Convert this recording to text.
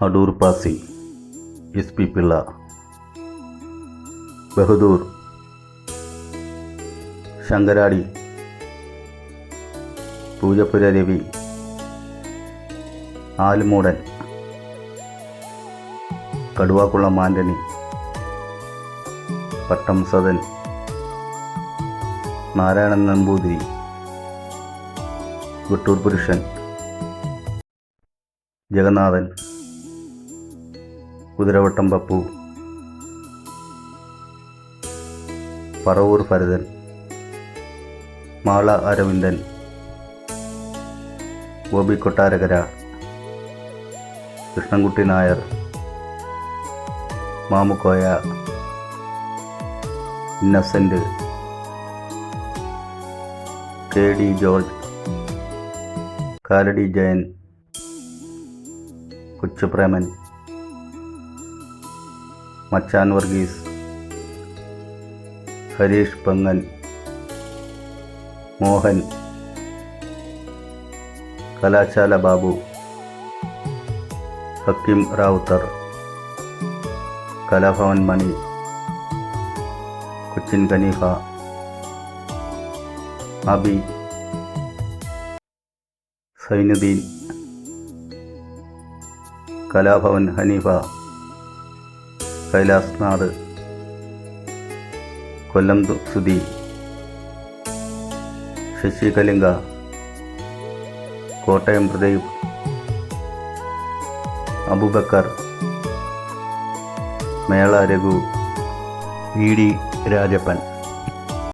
Adoor Bhasi S P Pillai Bahadur Sankaradi Poojappura Ravi Alummoodan Kaduvakulam Antony Pattom Sadan Narayanan Namboothiri Vettoor Purushan Jagannathan Kuthiravattam Pappu. Paravoor Bharathan. Mala Aravindan. Gopi Kottarakkara. Krishnankutty Nair. Mamukkoya Innocent K D George. Kalady Jayan. Kochupreman. Machan Varghese Harish പങ്ങൻ Mohan കലാശാല Babu Hakim Rawther Kalabhavan Mani Cochin Khaneefa Abi Zainuddin Kalabhavan Haneefa Kailas Nadu Kollam Sudhi Sasi Kalinga Kottayam Pradeep Abubakar Mela Raghu V D Rajappan.